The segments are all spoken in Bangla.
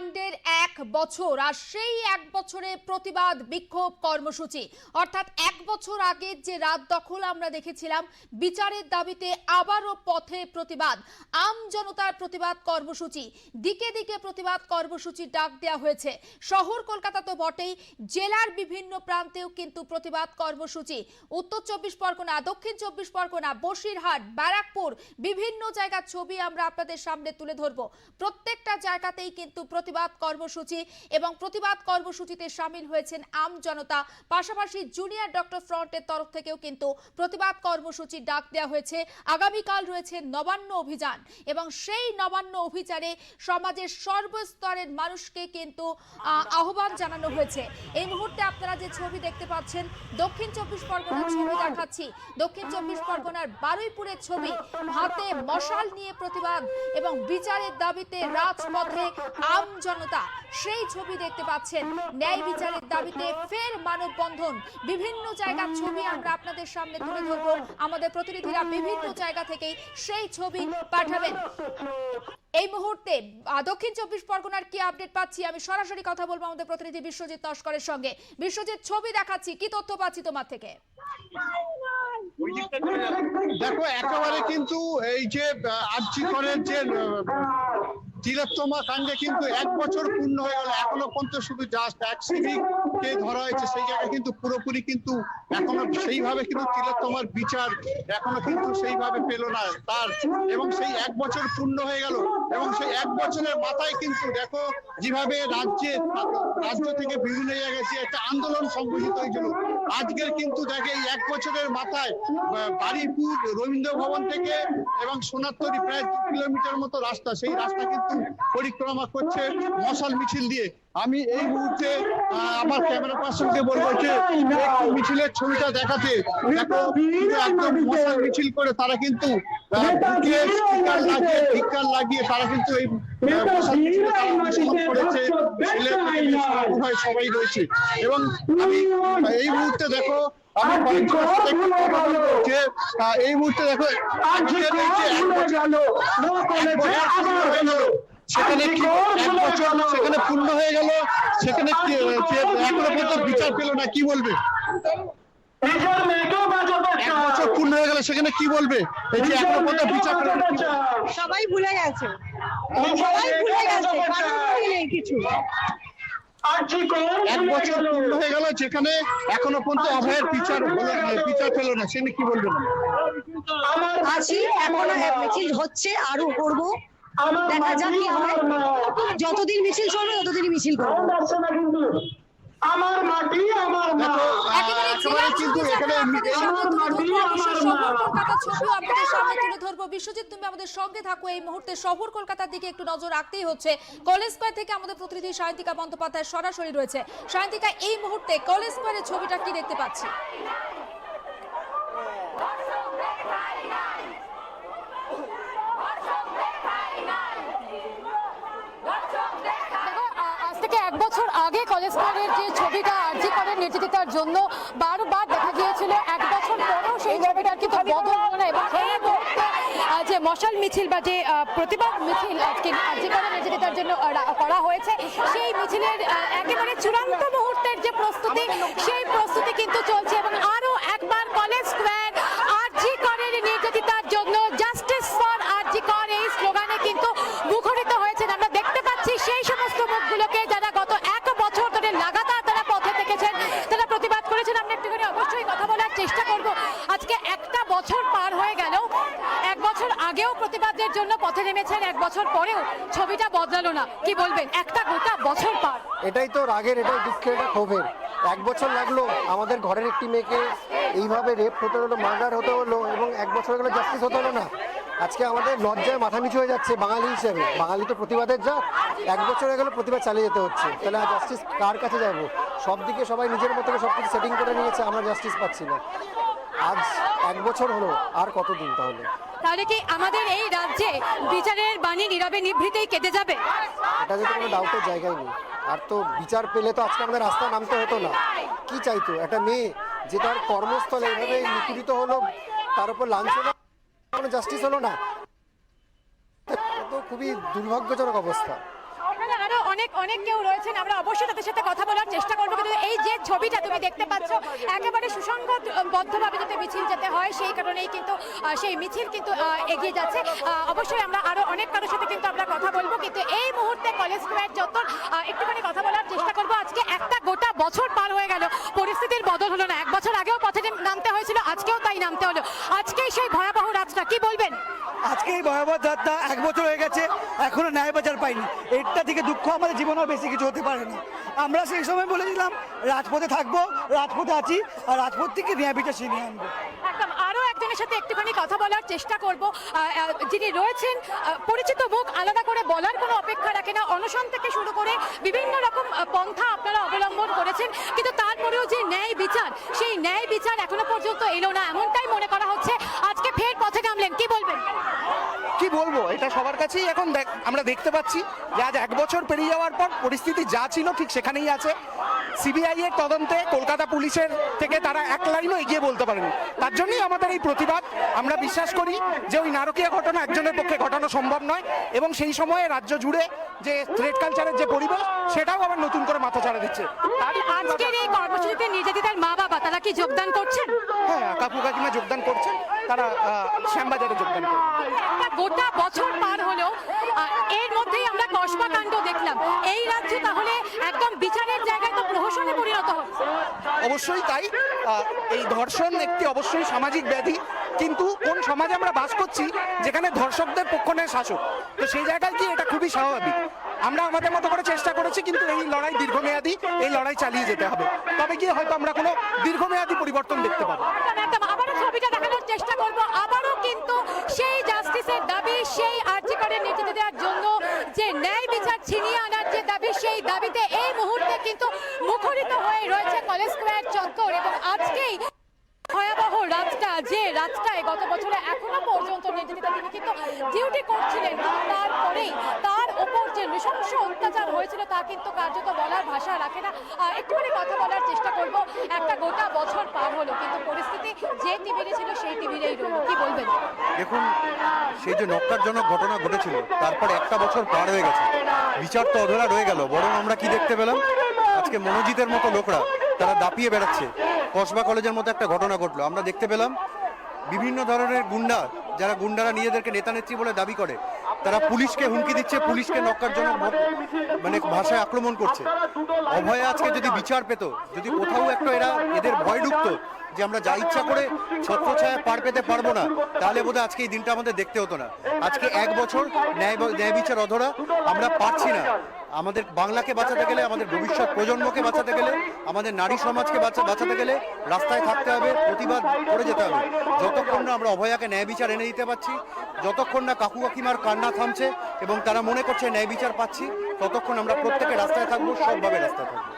কাণ্ডের এক বছর, আর সেই এক বছরে প্রতিবাদ বিক্ষোভ কর্মসূচি। অর্থাৎ এক বছর আগের যে রাত দখল আমরা দেখেছিলাম, বিচারের দাবিতে আবারও পথে প্রতিবাদ। আম জনতার প্রতিবাদ কর্মসূচি, দিকে দিকে প্রতিবাদ কর্মসূচি ডাক দেওয়া হয়েছে। শহর কলকাতা তো বটেই, জেলার বিভিন্ন প্রান্তেও কিন্তু প্রতিবাদ কর্মসূচি। উত্তর চব্বিশ পরগনা, দক্ষিণ চব্বিশ পরগনা, বসিরহাট, ব্যারাকপুর, বিভিন্ন জায়গার ছবি আমরা আপনাদের সামনে তুলে ধরবো। প্রত্যেকটা জায়গাতেই কিন্তু প্রতিবাদ কর্মসূচি এবং প্রতিবাদ কর্মসূচিতে সামিল হয়েছেন আম জনতা। পাশাপাশি জুনিয়র ডক্টর ফ্রন্টের তরফ থেকেও কিন্তু প্রতিবাদ কর্মসূচি ডাক দেওয়া হয়েছে। আগামীকাল রয়েছে নবান্ন অভিযান এবং সেই নবান্ন অভিযানে সমাজের সর্বস্তরের মানুষকে কিন্তু আহ্বান জানানো হয়েছে। এই মুহূর্তে আপনারা যে ছবি দেখতে পাচ্ছেন দক্ষিণ চব্বিশ পরগনার ছবি দেখাচ্ছি। দক্ষিণ চব্বিশ পরগনার বারুইপুরের ছবি হাতে মশাল নিয়ে প্রতিবাদ এবং বিচারের দাবিতে রাজপথে আম জনতা। সেই ছবি দেখতে পাচ্ছেন। ন্যায় বিচারের দাবিতে ফের মানববন্ধন। বিভিন্ন জায়গার ছবি আমরা আপনাদের সামনে তুলে ধরবো। আমাদের প্রতিনিধিরা বিভিন্ন জায়গা থেকেই সেই ছবি পাঠাবেন। এই মুহূর্তে দক্ষিণ চব্বিশ পরগনার কি আপডেট পাচ্ছি? আমি সরাসরি কথা বলব আমাদের প্রতিনিধি বিশ্বজিৎ নস্করের সঙ্গে। বিশ্বজিৎ, ছবি দেখাচ্ছি। কি তথ্য পাচ্ছি তোমার থেকে? দেখো, একেবারে কিন্তু এই যে আর্জি করের যে তিলোত্তমা কাণ্ডে কিন্তু এক বছর পূর্ণ হয়ে গেল। এখনও পর্যন্ত শুধু জাস্ট এক সিভিক কে ধরা হয়েছে সেই জায়গায় কিন্তু পুরোপুরি কিন্তু এখনও সেইভাবে কিন্তু তিলোত্তমার বিচার এখনও কিন্তু সেইভাবে পেল না তার। এবং সেই এক বছর পূর্ণ হয়ে গেল এবং সেই এক বছরের মাথায় কিন্তু দেখো যেভাবে রাজ্যে, রাজ্য থেকে বিভিন্ন জায়গায় একটা আন্দোলন সংগঠিত হয়েছিল। আজকের কিন্তু দেখে এই এক বছরের মাথায় বারুইপুর রবীন্দ্র ভবন থেকে এবং সোনারতরি প্রায় দু কিলোমিটার মতো রাস্তা, সেই রাস্তা কিন্তু পরিক্রমা করছে মশাল মিছিল দিয়ে। আমি এই মুহূর্তে আমার ক্যামেরা পার্সনকে বলব যে একটু মিছিলের ছবিটা দেখাতে। দেখো একদম মশাল মিছিল করে তারা কিন্তু আহ, লাগিয়ে তারা কিন্তু এই সবাই রয়েছে। এবং আমি এই মুহূর্তে দেখো আমি যে এই মুহূর্তে দেখো হয়ে সেখানে সেখানে পূর্ণ হয়ে গেল সেখানে কি এখনও? পর্যন্ত বিচার পেল না কি বলবে? পূর্ণ হয়ে গেল সেখানে কি বলবে? এই যে এখনও পর্যন্ত বিচার বলবে? সবাই ভুলে গেছে। সবাই ভুলে গেছে কারণ নেই কিছু। এক বছর পূর্ণ হয়ে গেল যেখানে এখনও পর্যন্ত অভয়ের বিচার হলো বিচার পেল না সেখানে কি বলবেন আছি এখনও মিছিল হচ্ছে আরও করব। দেখা যাক কি হয়। যতদিন মিছিল চলবে ততদিন মিছিল করব। আমার মাটি আমার মা। দেখো আহ, একেবারে একেবারে জেলার কিন্তু এখানে আমরা আপনাদের সামনে তুলে ধরবো, আপনাদের সামনে তুলে বিশ্বজিৎ তুমি আমাদের সঙ্গে থাকো। এই মুহূর্তে শহর কলকাতার দিকে একটু নজর রাখতেই হচ্ছে। কলেজ স্কয়ার থেকে আমাদের প্রতিনিধি সায়ন্তিকা বন্দ্যোপাধ্যায় সরাসরি রয়েছে। সায়ন্তিকা এই মুহূর্তে কলেজ স্কয়ারের ছবিটা কি দেখতে পাচ্ছি দেখো, আ- আজ থেকে এক বছর আগে যে ছবিটা আর্জি করেন নির্যাতিতার জন্য বারবার দেখা গিয়েছিল। এক বছর পরেও সেই ছবিটার কিন্তু বদল হলো না। এবং সেই মুহূর্তে যে মশাল মিছিল বা যে প্রতিবাদ মিছিল আজকে আর্জি করেন নির্যাতিতার জন্য করা হয়েছে সেই মিছিলের একেবারে চূড়ান্ত মুহূর্তের যে প্রস্তুতি সেই প্রস্তুতি কিন্তু চলছে। এবং আরও করেছেন অবশ্যই কথা বলার চেষ্টা করব। আজকে একটা বছর পার হয়ে গেল। এক বছর আগেও প্রতিবাদের জন্য পথে নেমেছেন, এক বছর পরেও ছবিটা বদলালো না। কি বলবেন? একটা গোটা বছর পার। এটাই তো রাগের, এটাই দুঃখের, এটা ক্ষোভের। এক বছর লাগল, আমাদের ঘরের একটি মেয়েকে এইভাবে রেপ হতে হলো মার্ডার হতে হলো, এবং এক বছর গেলে জাস্টিস হতে হলো না। আজকে আমাদের লজ্জায় মাথা নিচু হয়ে যাচ্ছে বাঙালি হিসেবে। বাঙালি তো প্রতিবাদের যা এক বছর হয়ে গেলে প্রতিবাদ চালিয়ে যেতে হচ্ছে। তাহলে জাস্টিস কার কাছে যাব? সব দিকে সবাই নিজের মতো সব কিছু সেটিং করে নিয়েছে আমরা জাস্টিস পাচ্ছি না। আজ এক বছর হলো আর কতদিন তাহলে? তাহলে কি আমাদের এই রাজ্যে বিচারের বাণী নীরবে নিভৃতেই কেটে যাবে? এটা যদি কোনো ডাউটের জায়গায় নেই। আর তো বিচার পেলে তো আজকে আমাদের রাস্তা নামতে হতো না। কি চাইতো? একটা মেয়ে যে তার কর্মস্থলে এইভাবে নিপীড়িত হলো তার উপর লাঞ্ছনা কোনো জাস্টিস হলো না। খুবই দুর্ভাগ্যজনক অবস্থা। অনেক অনেক কেউ রয়েছেন। আমরা অবশ্যই তাদের সাথে কথা বলার চেষ্টা করব। কিন্তু এই যে ছবিটা তুমি দেখতে পাচ্ছ একেবারে সুসংগতবদ্ধভাবে যাতে মিছিল যেতে হয় সেই কারণেই কিন্তু সেই মিছিল কিন্তু এগিয়ে যাচ্ছে। অবশ্যই আমরা আরও অনেক কারোর সাথে কিন্তু আমরা কথা বলব। কিন্তু এই মুহূর্তে কলেজ স্কোয়ার আহ, একটুখানি কথা বলার চেষ্টা করব। আজকে একটা গোটা বছর পার হয়ে গেল। পরিস্থিতির বদল হলো না। এক বছর আগেও পথে নামতে হয়েছিল আজকেও তাই নামতে হলো। আজকেই সেই ভয়াবহ রাতটা কি বলবেন? আজকে এই ভয়াবহ যাত্রা। এক বছর হয়ে গেছে। এখনও ন্যায় পাইনি। এটা থেকে দুঃখ আমাদের জীবনে বেশি কিছু হতে পারে না আমরা সেই সময় বলেছিলাম রাজপথে থাকব, রাজপথে আছি, আর রাজপথ থেকে বিচার ছিনিয়ে আনব। একদম, আরও একজনের সাথে একটুখানি কথা বলার চেষ্টা করব। যিনি রয়েছেন পরিচিত মুখ আলাদা করে বলার কোনো অপেক্ষা রাখে না। অনশন থেকে শুরু করে বিভিন্ন রকম পন্থা আপনারা অবলম্বন করেছেন। কিন্তু তারপরেও যে ন্যায় বিচার, সেই ন্যায় বিচার এখনও পর্যন্ত এলো না। এমনটাই মনে করা হচ্ছে। আজকে ফের পথে নামলেন, কি বলবেন? কি বলব? এটা সবার কাছেই এখন দেখ- আমরা দেখতে পাচ্ছি। যে আজ এক বছর পেরিয়ে যাওয়ার পর পরিস্থিতি যা ছিল ঠিক সেখানেই আছে। সিবিআই এর তদন্তে কলকাতা পুলিশের থেকে তারা এক লাইনও এগিয়ে বলতে পারেনি। তার জন্যই আমাদের এই প্রতিবাদ। আমরা বিশ্বাস করি যে ওই নারকীয় ঘটনা একজনের পক্ষে ঘটানো সম্ভব নয় এবং সেই সময়ে রাজ্য জুড়ে যে থ্রেড কালচারের যে পরিবেশ সেটাও আবার নতুন করে মাথা ছাড়া দিচ্ছে। আজকের এই কর্মসূচিতে নির্যাতিতার মা বাবা তারা কি যোগদান করছেন? হ্যাঁ কাকু কাকিমা যোগদান করছেন তারা শ্যামবাজারে যোগদান করছেন। গোটা বছর পার হলো এর মধ্যেই আমরা কসবা কাণ্ড দেখলাম। এই রাজ্য তাহলে একদম বিচারের জায়গায় তো প্রহসনে পরিণত হচ্ছে অবশ্যই তাই। এই ধর্ষণ একটি অবশ্যই সামাজিক ব্যাধি। কিন্তু কোন সমাজে আমরা বাস করছি, যেখানে ধর্ষকদের পক্ষ নেয় শাসক? তো সেই জায়গায় কি এটা খুবই স্বাভাবিক। আমরা আমাদের মতো করে চেষ্টা করেছি, কিন্তু এই লড়াই দীর্ঘমেয়াদী, এই লড়াই চালিয়ে যেতে হবে। তবে গিয়ে হয়তো আমরা কোনো দীর্ঘমেয়াদী পরিবর্তন দেখতে পাবো। আবারও ছবিটা দেখানোর চেষ্টা করব। আবারও কিন্তু সেই জাস্টিসের দাবি, সেই আর্জিকরের নির্যাতিতার জন্য যে ন্যায় বিচার ছিনিয়ে আনার যে দাবি, সেই দাবিতে এই মুহূর্তে কিন্তু মুখরিত হয়ে রয়েছে কলেজ স্কোয়ার চত্বর। এবং আজকেই রাতটা যে রাতটায় গত বছরে এখনও পর্যন্ত নির্যাতিতা তিনি কিন্তু ডিউটি করছিলেন তারপরেই তার ওপর যে নৃশংস অত্যাচার হয়েছিল, তা কিন্তু কার্যত বলার ভাষা রাখে না। একটুখানি কথা বলার চেষ্টা করব, একটা গোটা বছর পার হলো, কিন্তু পরিস্থিতি যে টিভিরে ছিল সেই টিভিরেই রইল। কি বলবেন? দেখুন, সেই যে নক্কারজনক ঘটনা ঘটেছিল, তারপর একটা বছর পার হয়ে গেছে। বিচার তো অধরা রয়ে গেল, বরং আমরা কি দেখতে পেলাম? আজকে মনোজিতের মতো লোকরা, তারা দাপিয়ে বেড়াচ্ছে। কসবা কলেজের মতো একটা ঘটনা ঘটলো। আমরা দেখতে পেলাম, বিভিন্ন ধরনের গুন্ডা, যারা গুন্ডারা নিজেদেরকে নেতা নেত্রী বলে দাবি করে, তারা পুলিশকে হুমকি দিচ্ছে, পুলিশকে নক্কারজনক মানে ভাষায় আক্রমণ করছে। অভয়ে আজকে যদি বিচার পেত, যদি কোথাও একটা এরা এদের ভয় ঢুকতো, যে আমরা যা ইচ্ছা করে ছত্রছায়া পার পেতে পারব না, তাহলে বোধহয় আজকে এই দিনটা আমাদের দেখতে হতো না। আজকে এক বছর ন্যায় ন্যায় বিচার অধরা, আমরা পারছি না। আমাদের বাংলাকে বাঁচাতে গেলে আমাদের ভবিষ্যৎ প্রজন্মকে বাঁচাতে গেলে আমাদের নারী সমাজকে বাঁচা- বাঁচাতে গেলে রাস্তায় থাকতে হবে প্রতিবাদ করে যেতে হবে। যতক্ষণ না আমরা অভয়াকে ন্যায় বিচার এনে দিতে পারছি যতক্ষণ না কাকু কাকিমার কান্না থামছে এবং তারা মনে করছে ন্যায় বিচার পাচ্ছি ততক্ষণ আমরা প্রত্যেকে রাস্তায় থাকব সবভাবে রাস্তায় থাকব।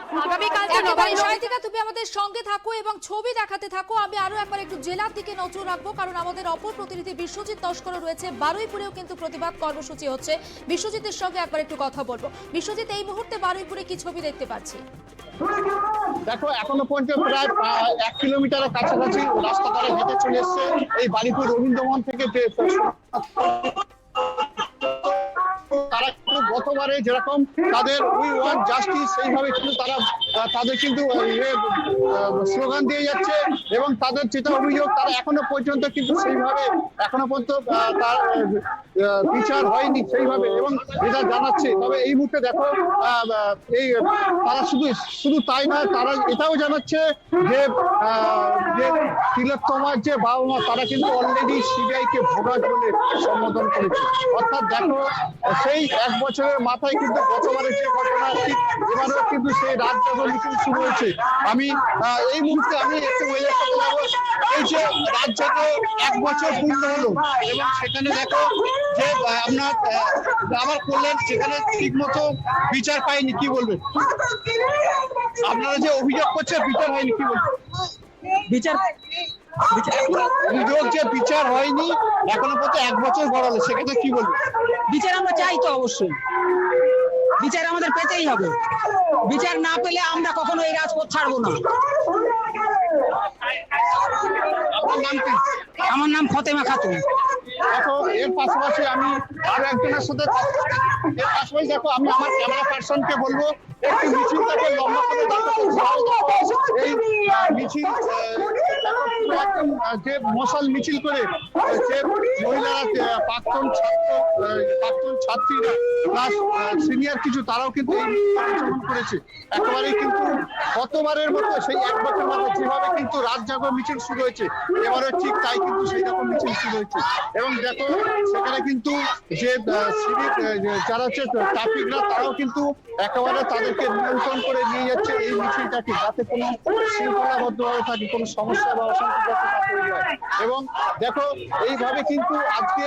তুমি আমাদের সঙ্গে থাকো এবং ছবি দেখাতে থাকো। আমি আরও একবার একটু জেলার দিকে নজর রাখব কারণ আমাদের অপর প্রতিনিধি বিশ্বজিৎ নস্কর রয়েছে। বারুইপুরেও কিন্তু প্রতিবাদ কর্মসূচি হচ্ছে। বিশ্বজিতের সঙ্গে একবার একটু কথা বলব। বিশ্বজিৎ এই মুহূর্তে বারুইপুরে কি ছবি দেখতে পাচ্ছি? দেখো, এখনও পর্যন্ত প্রায় এক কিলোমিটারের কাছাকাছি রাস্তা ধরে হেঁটে চলে এসছে এই বালিপুর রবীন্দ্রমন থেকে তারা গতবারে যেরকম তাদের উই ওয়ান্ট জাস্টিস সেইভাবে কিন্তু তারা তাদের কিন্তু ইয়ে, স্লোগান দিয়ে যাচ্ছে এবং তাদের যেটা অভিযোগ তারা এখনও পর্যন্ত কিন্তু সেইভাবে এখনও পর্যন্ত তার বিচার হয়নি সেইভাবে এবং এটা জানাচ্ছে। তবে এই মুহূর্তে দেখো এই তারা শুধু শুধু তাই নয় তারা এটাও জানাচ্ছে যে যে তিলোত্তমার যে বাবা মা তারা কিন্তু অলরেডি সিবিআই কে ভোগাট বলে সম্বোধন করেছে। অর্থাৎ দেখো সেই এক বছরের মাথায় কিন্তু গতবারে যে ঘটনা এবারেও কিন্তু সেই জাগরণ মিছিল শুরু হয়েছে। আমি এই মুহূর্তে আমি একটু ওয়েদার সাথে যাব এই যে রাত এক বছর পূর্ণ হলো এবং সেখানে দেখো যে আপনার আহ, করলেন সেখানে ঠিক বিচার পায়নি কি বলবেন আপনারা যে অভিযোগ করছে বিচার হয়নি কি বলবেন বিচার অভিযোগ যে বিচার হয়নি এখনও পর্যন্ত এক বছর গড়ালো সেক্ষেত্রে কি বলবেন বিচার আমরা চাই তো অবশ্যই। বিচার আমাদের পেতেই হবে। বিচার না পেলে আমরা কখনো এই রাজপথ ছাড়বো না। আমার নাম ফতেমা খাতুন। দেখো এর পাশাপাশি আমি আরও একজনের সাথে এর পাশাপাশি দেখো আমি আমার ক্যামেরা পার্সনকে বলব একটু মিছিলটাকে লম্বা করে এই মিছিল যে মশাল মিছিল করে, যে মহিলারা প্রাক্তন ছাত্র প্রাক্তন ছাত্রীরা প্লাস সিনিয়র কিছু, তারাও কিন্তু করেছে। একেবারেই কিন্তু গতবারের মতো সেই এক বছর মতো যেভাবে কিন্তু রাত জাগো মিছিল শুরু হয়েছে এবারে ঠিক তাই কিন্তু সেই রকম মিছিল শুরু হয়েছে। এবং দেখো, সেখানে কিন্তু যে সিভিক যারা হচ্ছে ট্রাফিকরা তারাও কিন্তু একেবারে তাদেরকে নিয়ন্ত্রণ করে নিয়ে যাচ্ছে এই মিছিলটাকে, যাতে কোনো শৃঙ্খলাবদ্ধভাবে থাকে, কোনো সমস্যা বা হয় এবং দেখো এইভাবে কিন্তু আজকে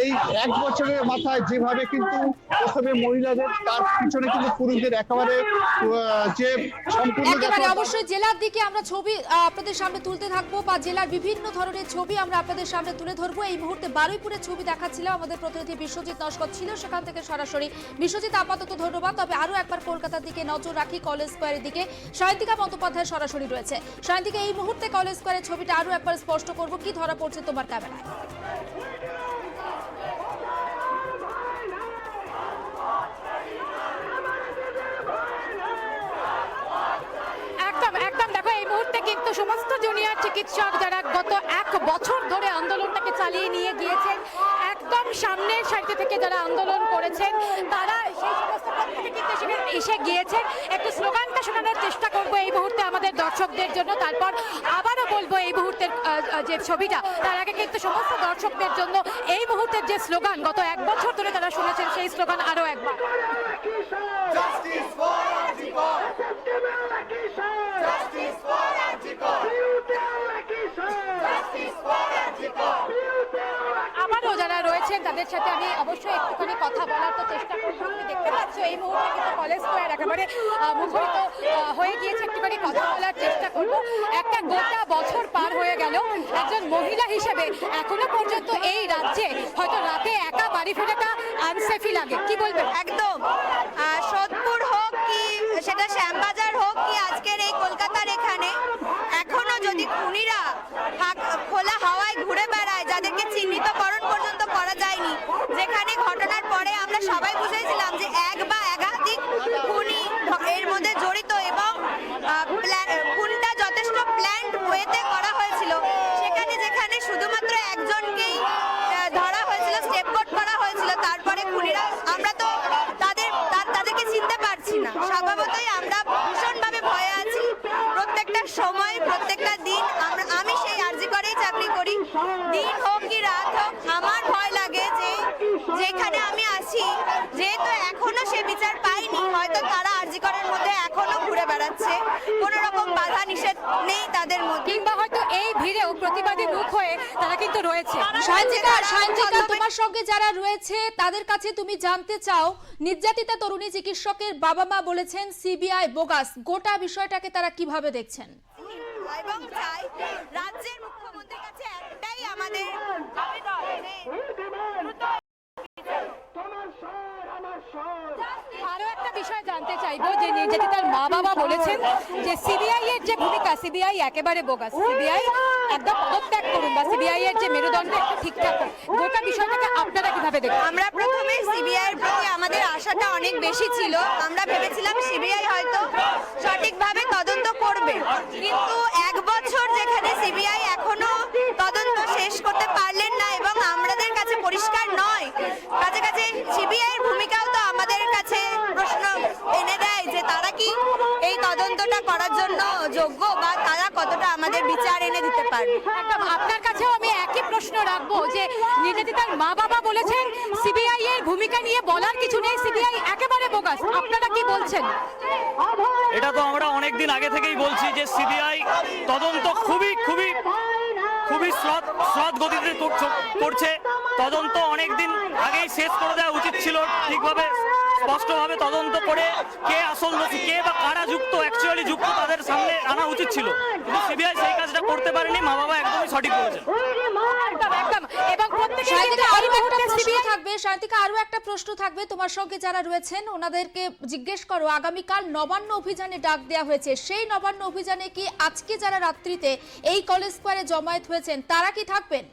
এই এক বছরের মাথায় যেভাবে কিন্তু প্রথমে মহিলাদের তার পিছনে কিন্তু পুরুষদের একেবারে যে সম্পূর্ণ একেবারে অবশ্যই জেলার দিকে আমরা ছবি আপনাদের সামনে তুলতে থাকব বা জেলার বিভিন্ন ধরনের ছবি আমরা আপনাদের সামনে তুলে ধরবো। এই মুহূর্তে বারুইপুরের ছবি দেখাচ্ছিল আমাদের প্রতিনিধি বিশ্বজিৎ নস্কর ছিল সেখান থেকে সরাসরি বিশ্বজিৎ আপাতত ধন্যবাদ। তবে আরও একবার কলকাতার দিকে নজর রাখি কলেজ স্কোয়ারের দিকে সায়ন্তিকা বন্দ্যোপাধ্যায় সরাসরি রয়েছে। সায়ন্তিকা এই মুহূর্তে কলেজ স্কোয়ারের ছবিটা আরও একবার স্পষ্ট করব কি ধরা পড়ছে তোমার ক্যামেরায় একদম একদম দেখো এই মুহূর্তে কিন্তু সমস্ত জুনিয়র চিকিৎসক যারা গত এক বছর ধরে আন্দোলনটাকে চালিয়ে নিয়ে গিয়েছেন, একদম সামনের সারিতে থেকে যারা আন্দোলন করেছেন, তারা সেই সমস্ত এসে গিয়েছেন। একটু স্লোগানটা শোনানোর চেষ্টা করব এই মুহূর্তে আমাদের দর্শকদের জন্য। তারপর আবারও বলব এই মুহূর্তের যে ছবিটা, তার আগে কিন্তু সমস্ত দর্শকদের জন্য এই মুহূর্তের যে স্লোগান, গত এক বছর ধরে তারা শুনেছেন সেই স্লোগান আরও একবার আবারও যারা রয়েছেন তাদের সাথে আমি অবশ্যই একটুখানি কথা বলার তো চেষ্টা করব। তুমি দেখতে পাচ্ছ, এই মুহূর্তে কিন্তু কলেজ স্কোয়ার একেবারে মুখরিত হয়ে গিয়েছে। একটুখানি কথা বলার চেষ্টা করব। একটা গোটা বছর পার হয়ে গেল। একজন মহিলা হিসেবে এখনও পর্যন্ত এই রাজ্যে হয়তো রাতে একা বাড়ি ফেরাটা আনসেফি লাগে। কি বলবেন? একদম। সোদপুর হোক কি, সেটা শ্যামবাজার হোক কি আজকের এই কলকাতার এখানে এখনও যদি খুনিরা ফাঁক- খোলা হাওয়ায় ঘুরে বেড়ায় যাদেরকে চিহ্নিতকরণ পর্যন্ত করা যায়নি যেখানে ঘটনার পরে আমরা সবাই বুঝেছিলাম যে এক বা একাধিক খুনি ধ- এর মধ্যে জড়িত এবং আহ, প্ল্যা- খুনটা যথেষ্ট প্ল্যান্ড ওয়েতে করা হয়েছিল সেখানে যেখানে শুধুমাত্র একজনকেই আহ, ধরা হয়েছিল স্টেপ কোট করা হয়েছিল তারপরে খুনিরা আমরা তো তাদের তা- তাদেরকে চিনতে পারছি না স্বভাবতই আমরা ভীষণভাবে ভয়ে আছি প্রত্যেকটা সময় প্রত্যেকটা দিন আমরা আমি সেই আর্জি করেই চাকরি করি দিন হোক কি রাত হোক আমার ভয় লাগে যে যেখানে আমি আছি যেহেতু এখনও সে বিচার পাইনি হয়তো তারা আর্জি করার মধ্যে এখনও ঘুরে বেড়াচ্ছে কোনো রকম বাধা নিষেধ নেই তাদের মধ্যে কিংবা হয়তো এই ভিড়েও প্রতিবাদী মুখ হয়ে তারা কিন্তু রয়েছে। তোমার সঙ্গে যারা রয়েছে তাদের কাছে তুমি জানতে চাও নির্যাতিতা তরুণী চিকিৎসকের বাবা মা বলেছেন সিবিআই বোগাস গোটা বিষয়টাকে তারা কীভাবে দেখছেন? এবং চাই রাজ্যের মুখ্যমন্ত্রীর কাছে একটাই আমাদের আরও একটা বিষয় জানতে চাইব, যে নির্যাতিতার মা বাবা বলেছেন যে সিবিআই এর যে ভূমিকা সিবিআই একেবারে বোগাস। সিবিআই একদম পদত্যাগ করুন বা সিবিআই এর যে মেরুদণ্ড, একটু ঠিকঠাক। গোটা বিষয়টাকে আপনারা কীভাবে দেখেন আমরা প্রথমে সিবিআই এর প্রতি আমাদের আশাটা অনেক বেশি ছিল। আমরা ভেবেছিলাম সিবিআই হয়তো সঠিকভাবে তদন্ত করবে। কিন্তু এক বছর যেখানে সিবিআই এখনও তদন্ত শেষ করতে পারলেন না এবং আমাদের কাছে পরিষ্কার নয়। কাছে কাছে সিবিআই এর ভূমিকাও তো আমাদের কাছে প্রশ্ন এনে দেয় যে তারা কি তদন্তটা করার জন্য যোগ্য বা তারা কতটা আমাদের বিচার এনে দিতে পারবে? আপনার কাছেও আমি একই প্রশ্ন রাখব যে নির্যাতিতার মা বাবা বলেছেন সিবিআই এর ভূমিকা নিয়ে বলার কিছু নেই সিবিআই একেবারে বোগাস। আপনারা কি বলছেন? এটা তো আমরা অনেক দিন আগে থেকেই বলছি যে সিবিআই তদন্ত খুবই খুবই খুবই সৎ শ্রদ গতিতে করছ- করছে। তদন্ত অনেক দিন আগেই শেষ করে দেওয়া উচিত ছিল ঠিকভাবে। স্পষ্টভাবে তদন্ত করে কে আসল দোষী কে বা কারা যুক্ত অ্যাকচুয়ালি যুক্ত তাদের সামনে আনা উচিত ছিল। কিন্তু সিবিআই সেই কাজটা করতে পারেনি মা বাবা একদমই সঠিক এবং আরও একটা প্রশ্ন সিবিআই থাকবে সায়ন্তিকা আরও একটা প্রশ্ন থাকবে তোমার সঙ্গে যারা রয়েছেন ওনাদেরকে জিজ্ঞেস করো আগামীকাল নবান্ন অভিযানে ডাক দেওয়া হয়েছে সেই নবান্ন অভিযানে কি আজকে যারা রাত্রিতে এই কলেজ স্কোয়ারে জমায়েত হয়েছেন তারা কি থাকবেন?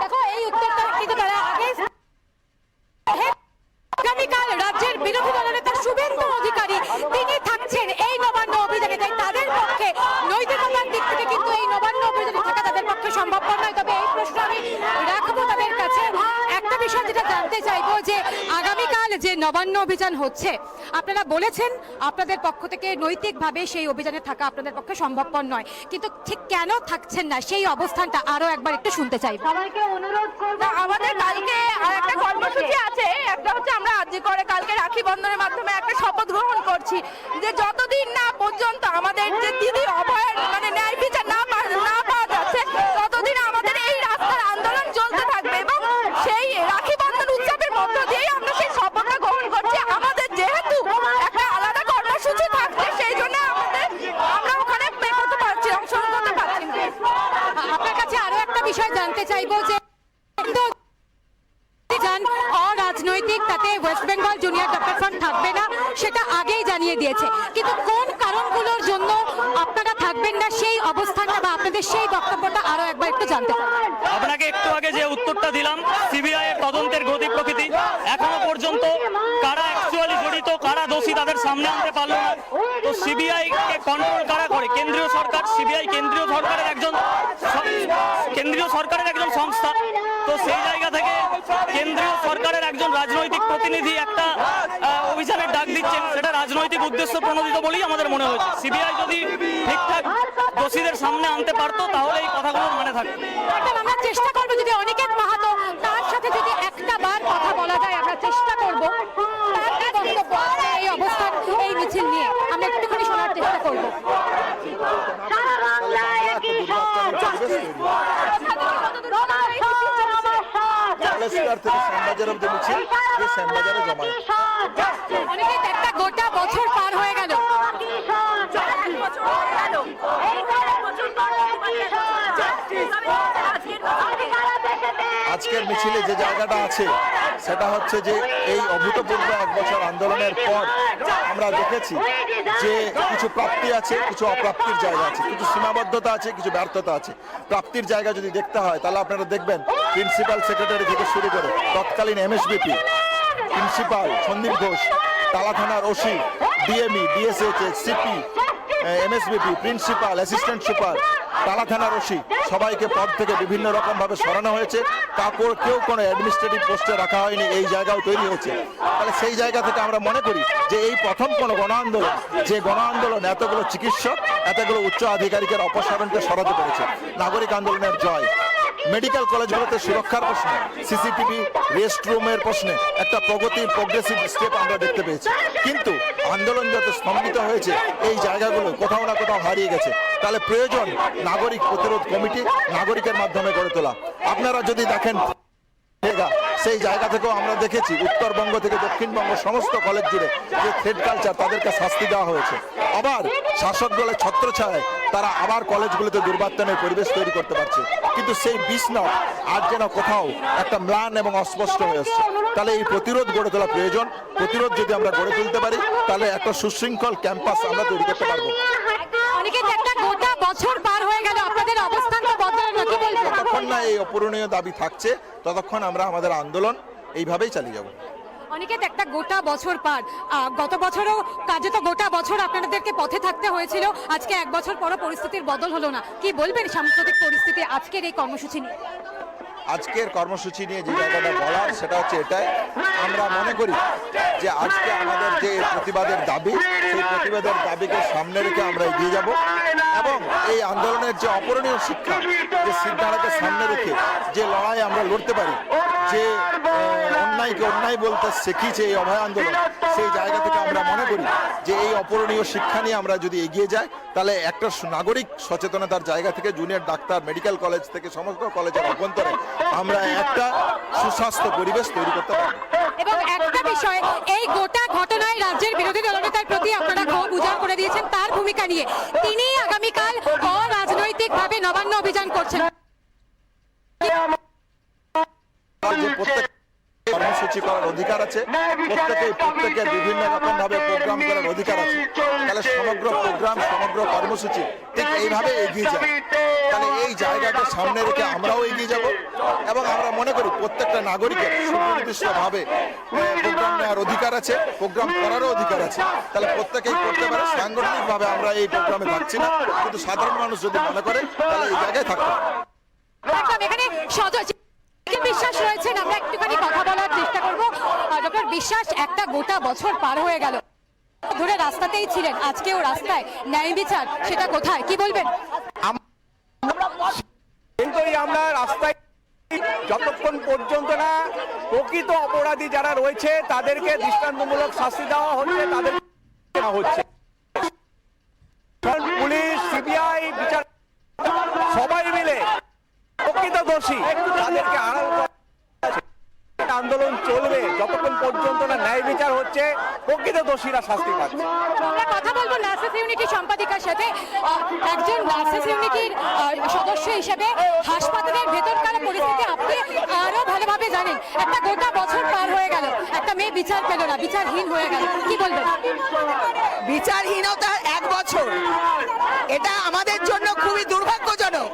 দেখো এই উত্তরটা কিন্তু তারা আগে আগামীকাল রাজ্যের বিরোধী দলনেতা শুভেন্দু অধিকারী তিনি থাকছেন এই নবান্ন অভিযানে। তাই তাদের পক্ষে নৈতিকতার দিক থেকে কিন্তু এই নবান্ন অভিযানে থাকা তাদের পক্ষে সম্ভবপর নয়। তবে এই প্রশ্ন আমি রাখব তাদের কাছে। একটা বিষয় যেটা জানতে চাইব যে আগামীকাল যে নবান্ন অভিযান হচ্ছে আপনারা বলেছেন আপনাদের পক্ষ থেকে নৈতিকভাবে সেই অভিযানে থাকা আপনাদের পক্ষে সম্ভবপর নয়। কিন্তু ঠিক কেন থাকছেন না? সেই অবস্থানটা আরও একবার একটু শুনতে চাই। আমাদের কালকে আর একটা কর্মসূচি আছে। একটা হচ্ছে আমরা আজকে করে কালকে রাখি বন্ধনের মাধ্যমে একটা শপথ গ্রহণ করছি। যে যতদিন না পর্যন্ত আমাদের যে দিদি অভয়ের মানে ন্যায় বিচার না পা- না পাওয়া যাচ্ছে ততদিন আমাদের এই রাস্তার আন্দোলন চলতে থাকবে এবং সেই রাখি বন্ধন উৎসবের মধ্য দিয়েই আমরা সেই শপথটা গ্রহণ করছি আমাদের যেহেতু একটা আলাদা কর্মসূচি থাকছে সেই জন্য আমাদের আমরা ওখানে পে করতে পারছি অংশগ্রহণ করতে পারছি না। আপনার কাছে আরও একটা বিষয় জানতে চাইব যে যান অরাজনৈতিক তাতে West Bengal junior doctor front থাকবে না সেটা আগেই জানিয়ে দিয়েছে কিন্তু কোন কারণগুলোর জন্য আপনারা থাকবেন না সেই অবস্থানটা বা আপনাদের সেই বক্তব্যটা আরও একবার একটু জানতে চাই আপনাকে একটু আগে যে উত্তরটা দিলাম সিবিআই এর তদন্তের গতি প্রকৃতি পর্যন্ত কারা অ্যাকচুয়ালি জড়িত কারা দোষী তাদের সামনে আনতে পারল না। তো সিবিআই কে কন্ট্রোল কারা করে? কেন্দ্রীয় সরকার সিবিআই কেন্দ্রীয় সরকারের একজন কেন্দ্রীয় সরকারের একজন সংস্থা। তো সেই জায়গা থেকে কেন্দ্রীয় সরকারের একজন রাজনৈতিক প্রতিনিধি একটা অভিযানের ডাক দিচ্ছেন। সেটা রাজনৈতিক উদ্দেশ্য প্রণোদিত বলেই আমাদের মনে হয়েছে। সিবিআই যদি ঠিকঠাক দোষীদের সামনে আনতে পারতো, তাহলে এই কথাগুলো মানে ম্যাডাম, আমরা চেষ্টা করব যদি অনিকেত মাহাতো তার সাথে যদি কথা বলা যায় আমরা চেষ্টা করব এই অবস্থান এই মিছিল নিয়ে আমরা একটুখানি শোনার চেষ্টা করব একটা গোটা বছর পার হয়ে গেল আজকের মিছিলে যে জায়গাটা আছে সেটা হচ্ছে যে এই অভূতপূর্ব এক বছর আন্দোলনের পর আমরা দেখেছি যে কিছু প্রাপ্তি আছে কিছু অপ্রাপ্তির জায়গা আছে কিছু সীমাবদ্ধতা আছে কিছু ব্যর্থতা আছে। প্রাপ্তির জায়গা যদি দেখতে হয় তাহলে আপনারা দেখবেন প্রিন্সিপাল সেক্রেটারি থেকে শুরু করে তৎকালীন এমএসবিপি প্রিন্সিপাল সন্দীপ ঘোষ তালা থানার OC DME DSH CP MSVP principal assistant super Tala থানা ওসি সবাইকে পদ থেকে বিভিন্ন রকম ভাবে সরানো হয়েছে। তারপর কেউ কোনো অ্যাডমিনিস্ট্রেটিভ পোস্টে রাখা হয়নি, এই জায়গাও তৈরি হয়েছে। তাহলে সেই জায়গা থেকে আমরা মনে করি যে এই প্রথম কোনো গণ আন্দোলন যে গণ আন্দোলন এতগুলো চিকিৎসক, এতগুলো উচ্চ আধিকারিকের অপসারণকে সরাতে পেরেছে। নাগরিক আন্দোলনের জয়। মেডিকেল কলেজগুলোতে সুরক্ষার প্রশ্নে, সিসিটিভি রেস্ট রুমের প্রশ্নে একটা প্রগতি প্রগ্রেসিভ স্টেপ আমরা দেখতে পেয়েছি। কিন্তু আন্দোলন যাতে স্তম্ভিত হয়েছে, এই জায়গাগুলো কোথাও না কোথাও হারিয়ে গেছে। তাহলে প্রয়োজন নাগরিক প্রতিরোধ কমিটি নাগরিকের মাধ্যমে গড়ে তোলা। আপনারা যদি দেখেন সেই জায়গা থেকেও আমরা দেখেছি উত্তরবঙ্গ থেকে দক্ষিণবঙ্গ সমস্ত কলেজ জুড়ে যে থ্রেড কালচার তাদেরকে শাস্তি দেওয়া হয়েছে। আবার শাসক দলের ছত্রছায়ায় তারা আবার কলেজগুলোতে দুর্বাত্তনের পরিবেশ তৈরি করতে পারছে। কিন্তু সেই বিষ্ণব আজ যেন কোথাও একটা ম্লান এবং অস্পষ্ট হয়ে আসছে। তাহলে এই প্রতিরোধ গড়ে তোলা প্রয়োজন। প্রতিরোধ যদি আমরা গড়ে তুলতে পারি, তাহলে একটা সুশৃঙ্খল ক্যাম্পাস আমরা তৈরি করতে পারব। বছর পার হয়ে গেল আপনাদের অবস্থান তো বদলানো কি বলবেন? যতক্ষণ না এই অপূরণীয় দাবি থাকছে ততক্ষণ আমরা আমাদের আন্দোলন এইভাবেই চালিয়ে যাব। অনেকে একটা গোটা বছর পার। গত বছরও কাজে তো গোটা বছর আপনাদেরকে পথে থাকতে হয়েছিল। আজকে এক বছর পরও পরিস্থিতির বদল হলো না। কি বলবেন সাম্প্রতিক পরিস্থিতি আজকের এই কর্মসূচি নিয়ে? আজকের কর্মসূচি নিয়ে যে জায়গাটা বলার, সেটা হচ্ছে এটাই। আমরা মনে করি যে আজকে আমাদের যে প্রতিবাদের দাবি, সেই প্রতিবাদের দাবিকে সামনে রেখে আমরা এগিয়ে যাব এবং এই আন্দোলনের যে অপরণীয় শিক্ষা, যে সিদ্ধান্তকে সামনে রেখে যে লড়াই আমরা লড়তে পারি, যে অন্যায়কে অন্যায় বলতে শিখিয়েছে এই অভয় আন্দোলন, সেই জায়গা থেকে আমরা মনে করি যে এই অপূরণীয় শিক্ষা নিয়ে আমরা যদি এগিয়ে যাই, তাহলে একটা নাগরিক সচেতনতার জায়গা থেকে জুনিয়র ডাক্তার, মেডিকেল কলেজ থেকে সমস্ত কলেজের অভ্যন্তরে আমরা একটা সুস্বাস্থ্য পরিবেশ তৈরি করতে পারব। এবং একটা বিষয়, এই গোটা ঘটনায় রাজ্যের বিরোধী দলনেতার প্রতি আপনারা ক্ষোভ উজাড় করে দিয়েছেন তার ভূমিকা নিয়ে। তিনি আগামীকাল অরাজনৈতিক ভাবে নবান্ন অভিযান করছেন আর যে প্রত্যেক কর্মসূচি করার অধিকার আছে। প্রত্যেকেই প্রত্যেকের বিভিন্ন রকম ভাবে প্রোগ্রাম করার অধিকার আছে। তাহলে সমগ্র প্রোগ্রাম সমগ্র কর্মসূচি ঠিক এইভাবে এগিয়ে যায়। তাহলে এই জায়গাটা সামনে রেখে আমরাও এগিয়ে যাব এবং আমরা মনে করি প্রত্যেকটা নাগরিকের সুনির্দিষ্টভাবে প্রোগ্রাম নেওয়ার অধিকার আছে প্রোগ্রাম করারও অধিকার আছে। তাহলে প্রত্যেকেই করতে পারে। সাংগঠনিকভাবে আমরা এই প্রোগ্রামে থাকছি না। কিন্তু সাধারণ মানুষ যদি মনে করে তাহলে এই জায়গায় থাকতে একদম এখানে সদস্য বিশ্বাস রয়েছেন আমরা একটুখানি কথা বলার চেষ্টা করব। ডক্টর, বিশ্বাস একটা গোটা বছর পার হয়ে গেল। ধরে রাস্তাতেই ছিলেন, আজকেও রাস্তায় ন্যায় বিচার, সেটা কোথায়? কি বলবেন? আমরা রাস্তায় যতক্ষণ পর্যন্ত না প্রকৃত অপরাধী যারা রয়েছে, তাদেরকে দৃষ্টান্তমূলক শাস্তি দেওয়া হচ্ছে, তাদের হচ্ছে। পুলিশ, সিবিআই বিচার সবাই মিলে প্রকৃত দোষী তাদেরকে আড়াল আন্দোলন চলবে যতক্ষণ পর্যন্ত না ন্যায় বিচার হচ্ছে প্রকৃত দোষীরা শাস্তি পাচ্ছে। আমরা কথা বলব নার্সেস ইউনিটি সম্পাদিকার সাথে। একজন নার্সেস ইউনিটির সদস্য হিসেবে হাসপাতালের ভেতরকার পরিস্থিতি আপনি আরও ভালোভাবে জানেন। একটা গোটা বছর পার হয়ে গেল একটা মেয়ে বিচার পেল না বিচারহীন হয়ে গেল। কি বলবেন? বিচারহীনতার এক বছর। এটা আমাদের জন্য খুবই দুর্ভাগ্যজনক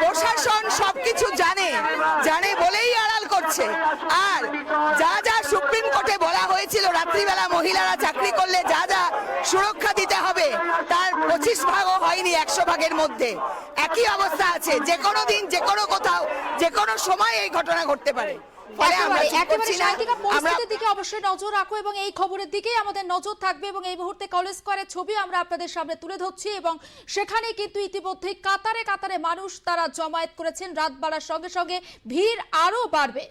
প্রশাসন সবকিছু জানে জানে বলেই আড়াল করছে আর যা যা সুপ্রিম কোর্টে বলা হয়েছিল রাত্রিবেলা মহিলারা চাকরি করলে যা যা সুরক্ষা দিতে হবে তার পঁচিশ ভাগও হয়নি একশো ভাগের মধ্যে। একই অবস্থা আছে যে কোনো দিন যে কোনো কোথাও যে কোনো সময় এই ঘটনা ঘটতে পারে। ফলে আমরা একেবারে চুপ একেবারে করছি না সাহিত্যিকা আমরা পরিস্থিতির দিকে অবশ্যই নজর রাখো এবং এই খবরের দিকেই আমাদের নজর থাকবে এবং এই মুহূর্তে কলেজ স্কোয়ারের ছবি আমরা আপনাদের সামনে তুলে ধরছি এবং সেখানে কিন্তু ইতিমধ্যেই কাতারে কাতারে মানুষ তারা জমায়েত করেছেন রাত বাড়ার সঙ্গে সঙ্গে ভিড় আরও বাড়বে।